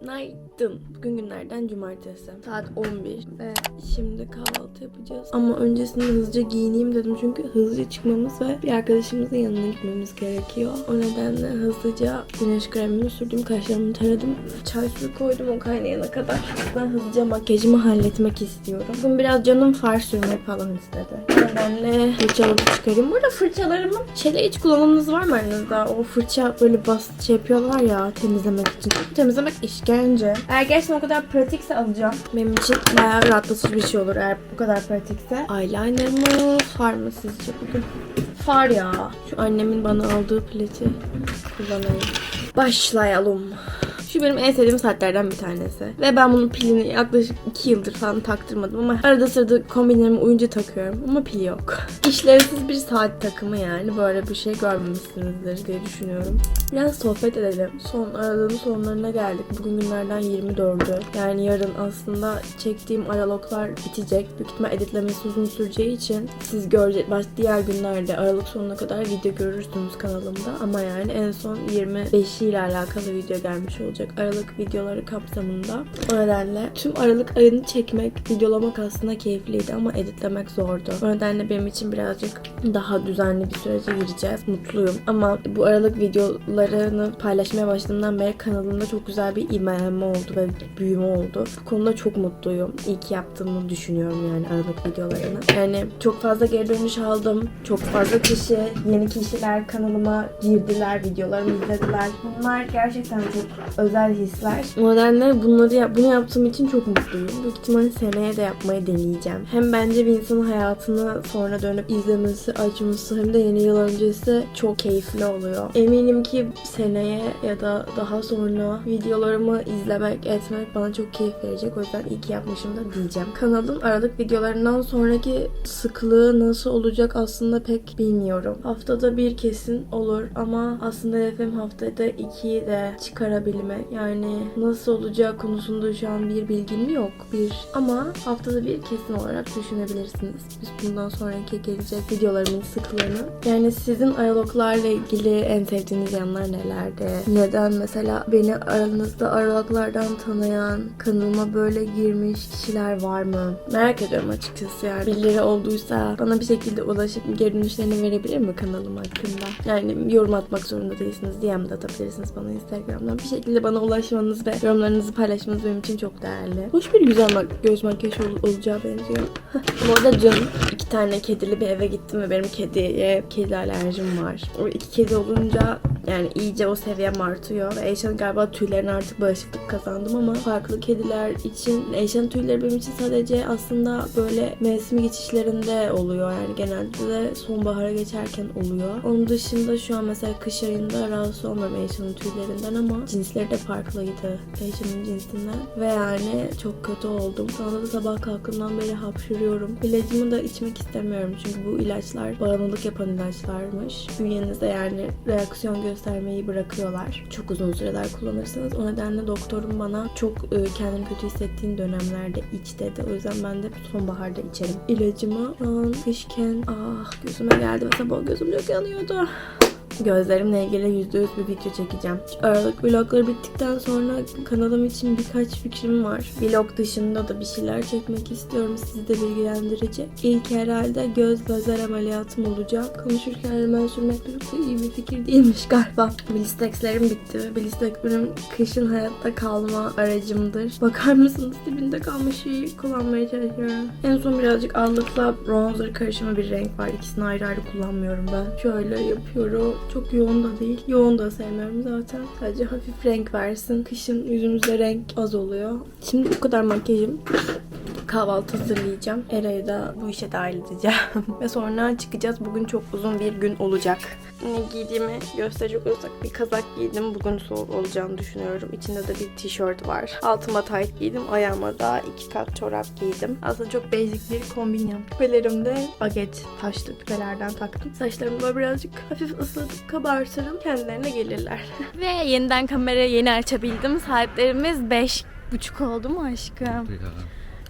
Günaydın. Bugün günlerden cumartesi. Saat 11 ve şimdi kahvaltı yapacağız. Ama öncesinde hızlıca giyineyim dedim çünkü hızlıca çıkmamız ve bir arkadaşımızın yanına gitmemiz gerekiyor. O nedenle hızlıca güneş kremimi sürdüm, kaşlarımı taradım. Çay suyu koydum o kaynayana kadar. Ben hızlıca makyajımı halletmek istiyorum. Bugün biraz canım far sürmek falan istedi. Nedenle fırçaları çıkarayım. Burada fırçalarımın şeyle hiç kullanımınız var mı aranızda? O fırça böyle bas şey yapıyorlar ya temizlemek için. Temizlemek işkence. Eğer gerçekten o kadar pratikse alacağım. Benim için bayağı rahatlatıcı bir şey olur eğer bu kadar pratikse. Eyeliner mı? Far mı sizce bugün? Far ya. Şu annemin bana aldığı pleti kullanayım. Başlayalım. Şu benim en sevdiğim saatlerden bir tanesi. Ve ben bunun pilini yaklaşık 2 yıldır falan taktırmadım ama arada sırada kombinlerime uyunca takıyorum ama pil yok. İşlevsiz bir saat takımı yani. Böyle bir şey görmemişsinizdir diye düşünüyorum. Biraz sohbet edelim. Son aralığın sonlarına geldik. Bugün günlerden 24'ü. Yani yarın aslında çektiğim araloglar bitecek. Büyük ihtimal editlemesi uzun süreceği için siz görecek baş diğer günlerde Aralık sonuna kadar video görürsünüz kanalımda. Ama yani en son 25 ile alakalı video gelmiş olacak. Aralık videoları kapsamında. O nedenle tüm Aralık ayını çekmek, videolamak aslında keyifliydi ama editlemek zordu. O nedenle benim için birazcık daha düzenli bir sürece gireceğiz. Mutluyum. Ama bu Aralık videolarını paylaşmaya başladığımdan beri kanalımda çok güzel bir ivmelenme oldu ve büyüme oldu. Bu konuda çok mutluyum. İyi ki yaptığımı düşünüyorum yani Aralık videolarını. Yani çok fazla geri dönüş aldım. Çok fazla kişi, yeni kişiler kanalıma girdiler, videolarımı izlediler. Bunlar gerçekten çok özel hisler. O nedenle bunları yap bunu yaptığım için çok mutluyum. Büyük ihtimalle seneye de yapmayı deneyeceğim. Hem bence bir insanın hayatını sonra dönüp izlemesi, açması hem de yeni yıl öncesi çok keyifli oluyor. Eminim ki seneye ya da daha sonra videolarımı izlemek, etmek bana çok keyif verecek. O yüzden iyi ki yapmışım da diyeceğim. Kanalın aralık videolarından sonraki sıklığı nasıl olacak aslında pek bilmiyorum. Haftada bir kesin olur ama aslında hedefim haftada ikiyi de çıkarabilmek. Yani nasıl olacak konusunda şu an bir bilgim yok. Bir ama haftada bir kesin olarak düşünebilirsiniz. Biz bundan sonraki gelecek videolarımın sıklığını. Yani sizin araloglarla ilgili en sevdiğiniz yanlar nelerdi? Neden mesela beni aranızda araloglardan tanıyan, kanalıma böyle girmiş kişiler var mı? Merak ediyorum açıkçası yani. Birileri olduysa bana bir şekilde ulaşıp geri dönüşlerini verebilir mi kanalım hakkında? Yani yorum atmak zorunda değilsiniz. DM de atabilirsiniz bana Instagram'dan. Bir şekilde bana ulaşmanız ve yorumlarınızı paylaşmanız benim için çok değerli. Hoş bir güzel mak göz makyajı ol- olacağı benziyor. Bu arada canım iki tane kedili bir eve gittim ve benim kediye kedi alerjim var. O iki kedi olunca yani iyice o seviyem artıyor. Ve Eyşan'ın galiba tüylerine artık bağışıklık kazandım ama farklı kediler için Eyşan'ın tüyleri benim için sadece aslında böyle mevsim geçişlerinde oluyor. Yani genelde de sonbahara geçerken oluyor. Onun dışında şu an mesela kış ayında rahatsız olmuyorum Eyşan'ın tüylerinden ama cinsleri de farklıydı Eyşan'ın cinsinden. Ve yani çok kötü oldum. Sonra da sabah kalktığımdan beri hapşırıyorum. İlacımı da içmek istemiyorum çünkü bu ilaçlar bağımlılık yapan ilaçlarmış. Bünyenizde yani reaksiyon göstermeyi bırakıyorlar. Çok uzun süreler kullanırsınız. O nedenle doktorum bana çok e, kendimi kötü hissettiğim dönemlerde iç dedi. O yüzden ben de sonbaharda içerim. İlacımı an kışken ah gözüme geldi ve sabah gözüm çok yanıyordu. Gözlerimle ilgili %100 bir video çekeceğim. Aralık vlogları bittikten sonra kanalım için birkaç fikrim var. Vlog dışında da bir şeyler çekmek istiyorum. Sizi de bilgilendirecek. İlk herhalde göz lazer ameliyatım olacak. Konuşurken hemen sürmek da iyi bir fikir değilmiş galiba. Blistexlerim bitti Blistex benim kışın hayatta kalma aracımdır. Bakar mısınız dibinde kalmış şeyi kullanmaya çalışıyorum. En son birazcık allıkla bronzer karışımı bir renk var. İkisini ayrı ayrı kullanmıyorum ben. Şöyle yapıyorum. Çok yoğun da değil. Yoğun da sevmiyorum zaten. Sadece hafif renk versin. Kışın yüzümüzde renk az oluyor. Şimdi bu kadar makyajım. Kahvaltı hazırlayacağım. Era'yı da bu işe dahil edeceğim. Ve sonra çıkacağız. Bugün çok uzun bir gün olacak. Ne giydiğimi gösterecek olursak bir kazak giydim. Bugün soğuk olacağını düşünüyorum. İçinde de bir tişört var. Altıma tight giydim. Ayağıma da iki kat çorap giydim. Aslında çok basic bir kombin yaptım. Küpelerimde baget taşlı küpelerden taktım. Saçlarımı böyle birazcık hafif ıslatıp kabartırım. Kendilerine gelirler. Ve yeniden kamerayı yeni açabildim. Saatlerimiz beş buçuk oldu mu aşkım?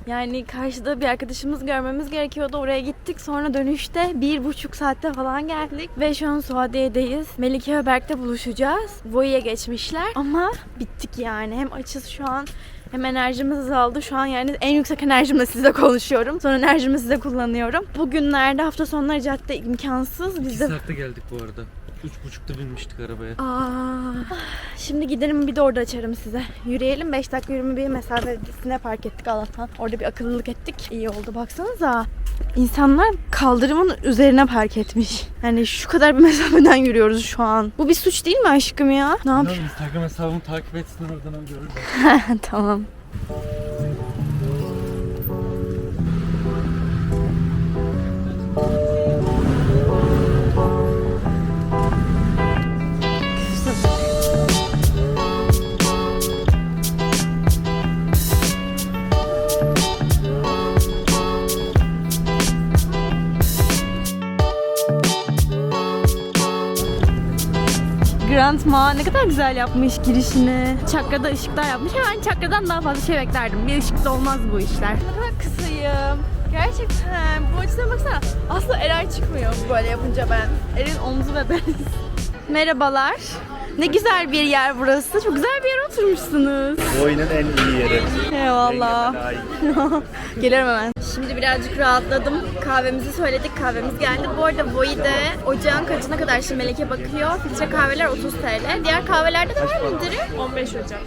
Yani karşıda bir arkadaşımız görmemiz gerekiyordu. Oraya gittik. Sonra dönüşte bir buçuk saatte falan geldik. Ve şu an Suadiye'deyiz. Melike ve Berk'te buluşacağız. Voi'ye geçmişler. Ama bittik yani. Hem açız şu an hem enerjimiz azaldı. Şu an yani en yüksek enerjimle sizle konuşuyorum. Son enerjimi size kullanıyorum. Bugünlerde hafta sonları cadde imkansız. Biz 2 de saatte geldik bu arada. Üç buçukta binmiştik arabaya. Aa, şimdi giderim bir de orada açarım size. Yürüyelim 5 dakika yürüme bir mesafesine park ettik Allah'tan. Orada bir akıllılık ettik. İyi oldu baksanıza. İnsanlar kaldırımın üzerine park etmiş. Yani şu kadar bir mesafeden yürüyoruz şu an. Bu bir suç değil mi aşkım ya? Ne yap? Lan Instagram hesabımı takip etsinler oradan görürler. tamam. Grandma ne kadar güzel yapmış girişini. Çakrada ışıklar yapmış. Hemen çakradan daha fazla şey beklerdim. Bir ışıkta olmaz bu işler. Ne kadar kısayım. Gerçekten. Bu açıdan baksana. Aslında Eray çıkmıyor böyle yapınca ben. Eray'ın omzu ve beniz. Merhabalar. Ne güzel bir yer burası. Çok güzel bir yere oturmuşsunuz. Bu oyunun en iyi yeri. Eyvallah. Gelirim hemen. Şimdi birazcık rahatladım. Kahvemizi söyledik, kahvemiz geldi. Bu arada Voi'de ocağın kaçına kadar şimdi Meleke bakıyor. Filtre kahveler 30 TL. Diğer kahvelerde de var mı indirim? 15 Ocak.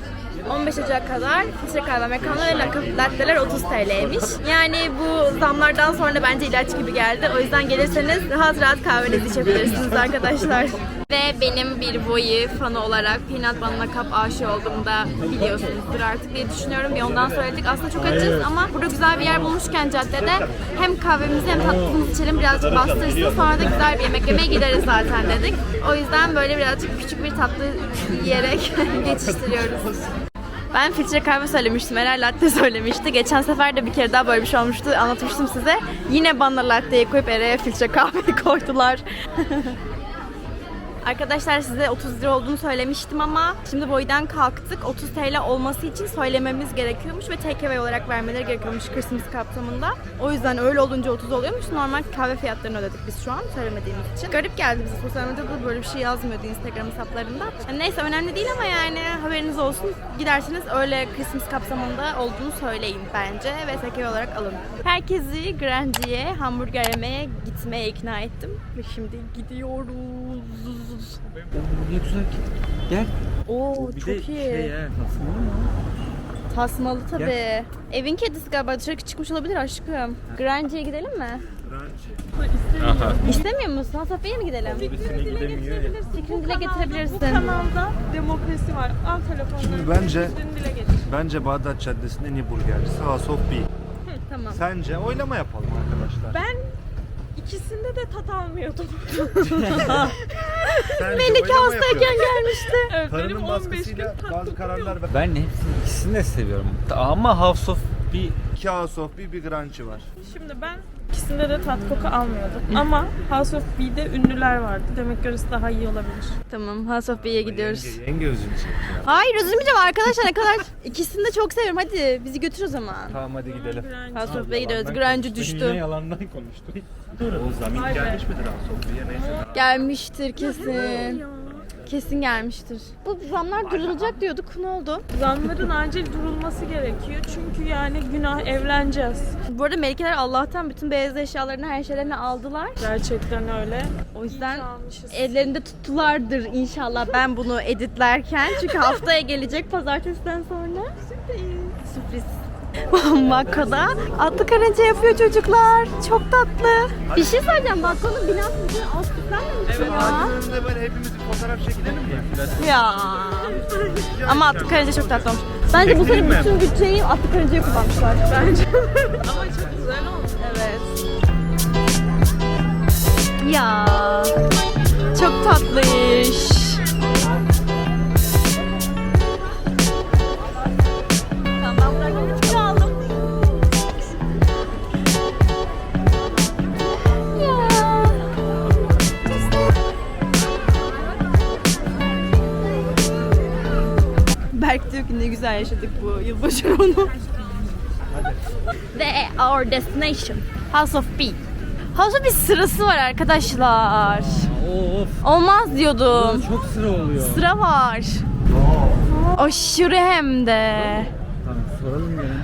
15 Ocak kadar filtre kahve, americano ve latte- latteler 30 TL'ymiş. Yani bu zamlardan sonra bence ilaç gibi geldi. O yüzden gelirseniz rahat rahat kahvenizi içebilirsiniz arkadaşlar. Ve benim bir Voy fanı olarak Peanut Banana Cup aşığı olduğumda biliyorsunuzdur artık diye düşünüyorum. Bir ondan söyledik. Aslında çok açız ama burada güzel bir yer bulmuşken caddede hem kahvemizi hem tatlımızı içelim birazcık bastırsın. Sonra da güzel bir yemek yemeye gideriz zaten dedik. O yüzden böyle birazcık küçük bir tatlı yiyerek geçiştiriyoruz. Ben filtre kahve söylemiştim. Eray latte söylemişti. Geçen sefer de bir kere daha böyle bir şey olmuştu. Anlatmıştım size. Yine bana latteyi koyup Eray'a filtre kahveyi koydular. Arkadaşlar size 30 lira olduğunu söylemiştim ama şimdi boydan kalktık. 30 TL olması için söylememiz gerekiyormuş ve takeaway olarak vermeleri gerekiyormuş Christmas kapsamında. O yüzden öyle olunca 30 oluyormuş. Normal kahve fiyatlarını ödedik biz şu an söylemediğimiz için. Garip geldi bize. Sosyal medyada böyle bir şey yazmıyordu Instagram hesaplarında. Yani neyse önemli değil ama yani haberiniz olsun. Giderseniz öyle Christmas kapsamında olduğunu söyleyin bence ve takeaway olarak alın. Herkesi Grandi'ye hamburger yemeye gitmeye ikna ettim. Ve şimdi gidiyoruz. Ne güzel ki. Gel. Oo Bir çok de iyi. şey ya. Nasıl mı? Tasmalı tabii. Evin kedisi galiba dışarı çıkmış olabilir aşkım. Grange'ye gidelim mi? Aha. İstemiyor musun? Hasafiye'ye mi gidelim? Birisine gidemiyor ya. Fikrini dile Bu getirebilirsin. kanalda demokrasi var. Al telefonları. Şimdi bence Fikrini dile getir. bence Bağdat Caddesi'nin en iyi burgercisi House of Bee. Tamam. Sence oylama yapalım arkadaşlar. Ben ikisinde de tat almıyordum. Melike hastayken gelmişti. evet, benim Karının 15 gün baskısıyla bazı kararlar ver. Ben hepsini ikisini de seviyorum. Ama House of bir İki House of Bee bir Grunch'ı var. Şimdi ben ikisinde de tat koku almıyordum. Ama House of B'de ünlüler vardı. Demek ki orası daha iyi olabilir. Tamam Hasafiye'ye gidiyoruz. Yenge, yenge özünü çekiyor. Hayır üzülmeyeceğim arkadaşlar ne kadar. İkisini de çok seviyorum hadi bizi götür o zaman. Tamam hadi gidelim. Hasafiye'ye gidiyoruz. Grange Yine düştü. yalandan konuştu. O zaman Vay be. gelmiş midir House of Bee'ye neyse. Gelmiştir kesin. Kesin gelmiştir. Bu zamlar durulacak diyorduk. Ne oldu? Zamların acil durulması gerekiyor. Çünkü yani günah evleneceğiz. Bu arada Melikeler Allah'tan bütün beyaz eşyalarını her şeylerini aldılar. Gerçekten öyle. O yüzden İyi ki almışız. ellerinde tuttulardır inşallah ben bunu editlerken. Çünkü haftaya gelecek pazartesiden sonra. Sürpriz. Sürpriz. Bakko'da atlı karınca yapıyor çocuklar. Çok tatlı. Bir şey söyleyeceğim. Bakko'nun binasını az süslenmemiş mi ya? Ağacın önünde böyle hepimiz bir fotoğraf çekilelim mi? Ya. Ama atlı karınca çok tatlı olmuş. Bence bu sene bütün bütçeyi atlı karıncaya kullanmışlar. Bence. Ama çok güzel olmuş. Evet. Ya. Çok tatlış. Ki ne güzel yaşadık bu yılbaşı onu. Ve our destination. House of Bee. House of Bee sırası var arkadaşlar. Of. Olmaz diyordum. Çok sıra oluyor. Sıra var. Aşırı hem de. Tamam soralım gene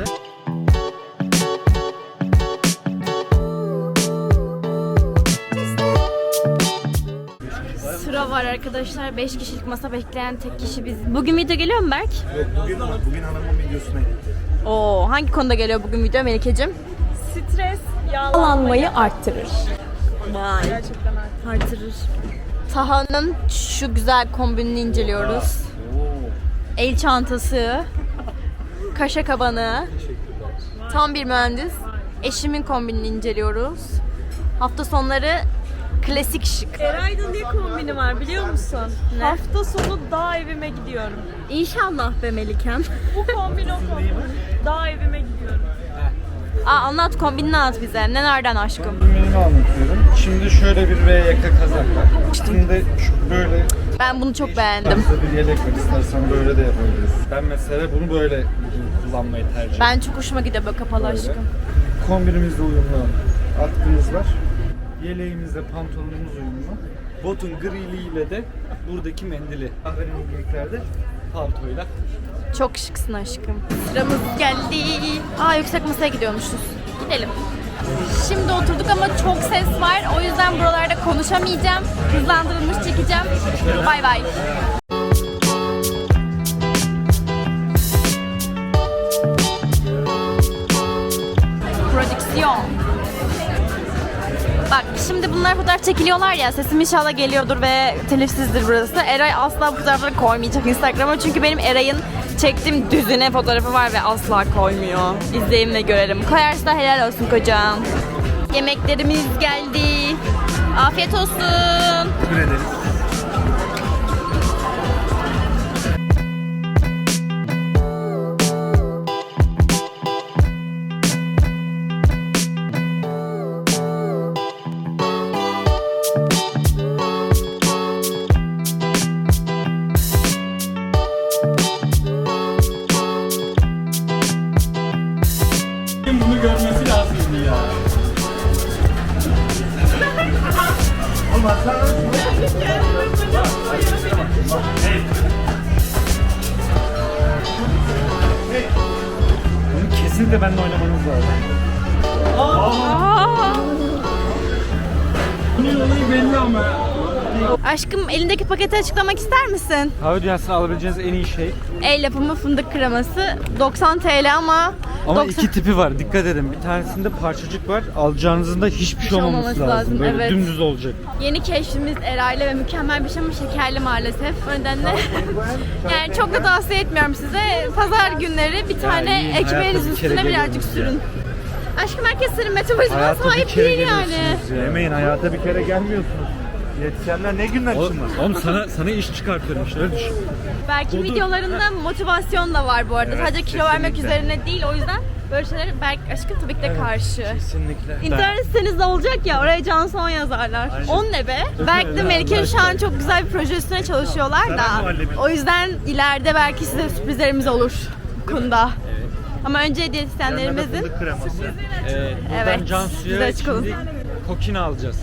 var arkadaşlar. 5 kişilik masa bekleyen tek kişi biz. Bugün video geliyor mu Berk? Yok bugün, bugün hanımın videosuna gitti. Oo, hangi konuda geliyor bugün video Melike'cim? Stres, yağlanmayı arttırır. Vay. gerçekten. Artırır. Taha'nın şu güzel kombinini inceliyoruz. El çantası, kaşa kabanı. Tam bir mühendis. Eşimin kombinini inceliyoruz. Hafta sonları klasik şık. Eray'da ne kombini var biliyor musun? Ne? Hafta sonu dağ evime gidiyorum. İnşallah be Melikem. Bu kombin o kombin. Dağ evime gidiyorum. Aa, anlat kombinini anlat bize. Nelerden aşkım? Menümü anlatıyorum. Şimdi şöyle bir V yaka kazak var. Üstünde şu böyle Ben bunu çok beğendim. bir yelek var. İstersen böyle de yapabiliriz. Ben mesela bunu böyle kullanmayı tercih ediyorum. Ben çok hoşuma gidiyor böyle kapalı Böyle. aşkım. Kombinimizle uyumlu atkımız var. Yeleğimizle pantolonumuz uyumlu. Botun griliyle de buradaki mendili. Kahverengilikler de Paltoyla. Çok şıksın aşkım. Sıramız geldi. Aa yüksek masaya gidiyormuşuz. Gidelim. Şimdi oturduk ama çok ses var. O yüzden buralarda konuşamayacağım. Hızlandırılmış çekeceğim. Bay bay. Bunlar fotoğraf çekiliyorlar ya sesim inşallah geliyordur ve telifsizdir burası. Eray asla bu fotoğrafları koymayacak Instagram'a çünkü benim Eray'ın çektiğim düzine fotoğrafı var ve asla koymuyor. İzleyin ve görelim. Koyarsa helal olsun kocam. Yemeklerimiz geldi. Afiyet olsun. Teşekkür ederiz. Kesinlikle benimle oynamanız lazım. Bunun olayı belli ama. Aşkım elindeki paketi açıklamak ister misin? Kahve dünyasında alabileceğiniz en iyi şey. El yapımı fındık kreması 90 TL ama, Ama 90 iki tipi var dikkat edin. Bir tanesinde parçacık var. Alacağınızın da hiçbir şey olmaması, olmaması lazım. lazım, Böyle evet. dümdüz olacak. Yeni keşfimiz Eray'la ve mükemmel bir şey ama şekerli maalesef. O nedenle yani çok da tavsiye etmiyorum size. Pazar günleri bir tane iyi, ekmeğiniz üstüne birazcık sürün. Aşkım herkes senin sahip kere değil yani. ya. Yemeyin hayata bir kere gelmiyorsunuz. Yetişenler ne günler Oğlum, için var? oğlum sana sana iş çıkartıyorum işte öyle düşün. Belki videolarında motivasyon da var bu arada. Evet, Sadece kilo vermek kesinlikle. üzerine değil. O yüzden böyle şeyler belki aşkım tabii ki de karşı. Kesinlikle. İnternet sitenizde olacak ya oraya Canson yazarlar. On ne be? Belki de Melike'nin şu an çok güzel bir proje üstüne çalışıyorlar da. Muhallebi. O yüzden ileride belki size sürprizlerimiz olur bu konuda. Ama önce diyetisyenlerimizin Fındık kreması. Evet, buradan Evet, Cansu'ya açık olun. şimdi kokina alacağız.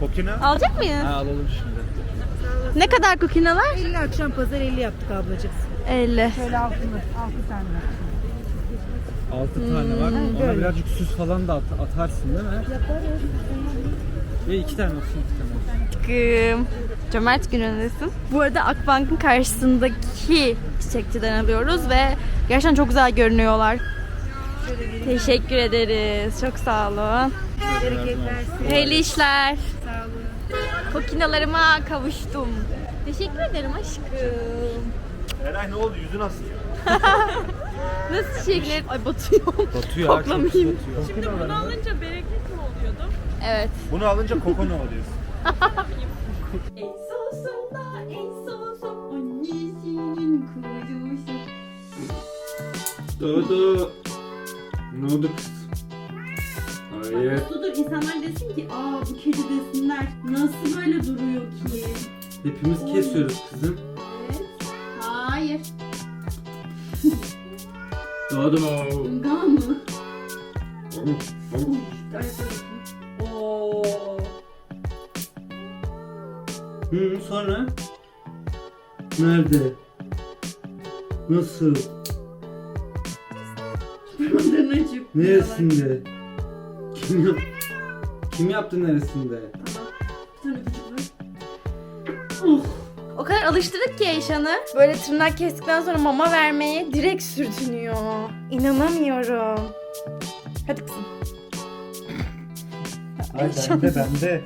Kokina. alacak mıyız? Ha, alalım şimdi. Ne kadar kukinalar? 50 akşam pazar 50 yaptık ablacığım. 50. Şöyle altını, 6 tane var. 6 tane var. Ona böyle. birazcık süs falan da at- atarsın değil mi? Yaparız. Ya iki tane olsun iki tane olsun. Aşkım. Cömert günündesin. Bu arada Akbank'ın karşısındaki çiçekçiden alıyoruz ve gerçekten çok güzel görünüyorlar. Teşekkür ederiz. Çok sağ olun. Hayırlı işler. Kokinalarıma kavuştum. Teşekkür ederim aşkım. Eray ne oldu? Yüzün asıl. Nasıl teşekkür ederim? Ay batıyorum. Batıyor ya, çok Koklamayayım. batıyor. Şimdi bunu alınca bereket mi oluyordu? Evet. Bunu alınca koko ne oluyorsun? En annesinin kuzusu. Dodo. Ne oldu kız? Hayır. İnsanlar desin ki aa bu kedi desinler nasıl böyle duruyor ki? Hepimiz kesiyoruz kızım. Evet. Hayır. Dodo. Unga mı? Oo. Hı, sonra? Nerede? Nasıl? Parmaklarını açıp. Neresinde? Kim, yap Kim yaptı neresinde? O kadar alıştırdık ki Eyşan'ı. Böyle tırnak kestikten sonra mama vermeye direkt sürtünüyor. İnanamıyorum. Hadi kızım. Ay bende bende.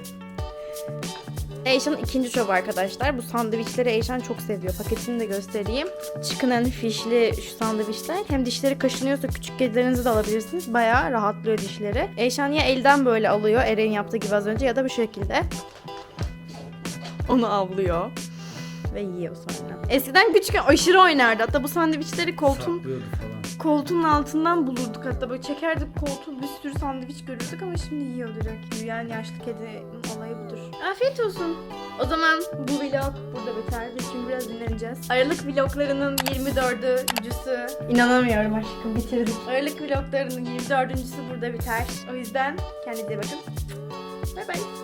Eyşan'ın ikinci çoğu arkadaşlar. Bu sandviçleri Eyşan çok seviyor. Paketini de göstereyim. Chicken and Fish'li şu sandviçler. Hem dişleri kaşınıyorsa küçük kedilerinizi de alabilirsiniz. Bayağı rahatlıyor dişleri. Eyşan ya elden böyle alıyor. Eren yaptığı gibi az önce ya da bu şekilde. Onu avlıyor. Ve yiyor sonra. Eskiden küçükken aşırı oynardı. Hatta bu sandviçleri koltuğun koltuğun altından bulurduk hatta böyle çekerdik koltuğu bir sürü sandviç görürdük ama şimdi yiyor direkt. Büyüyen yaşlı kedinin olayı budur. Afiyet olsun. O zaman bu vlog burada biter. Biz şimdi biraz dinleneceğiz. Aralık vloglarının 24.sü. İnanamıyorum aşkım bitirdik. Aralık vloglarının 24.sü burada biter. O yüzden kendinize bakın. Bay bay.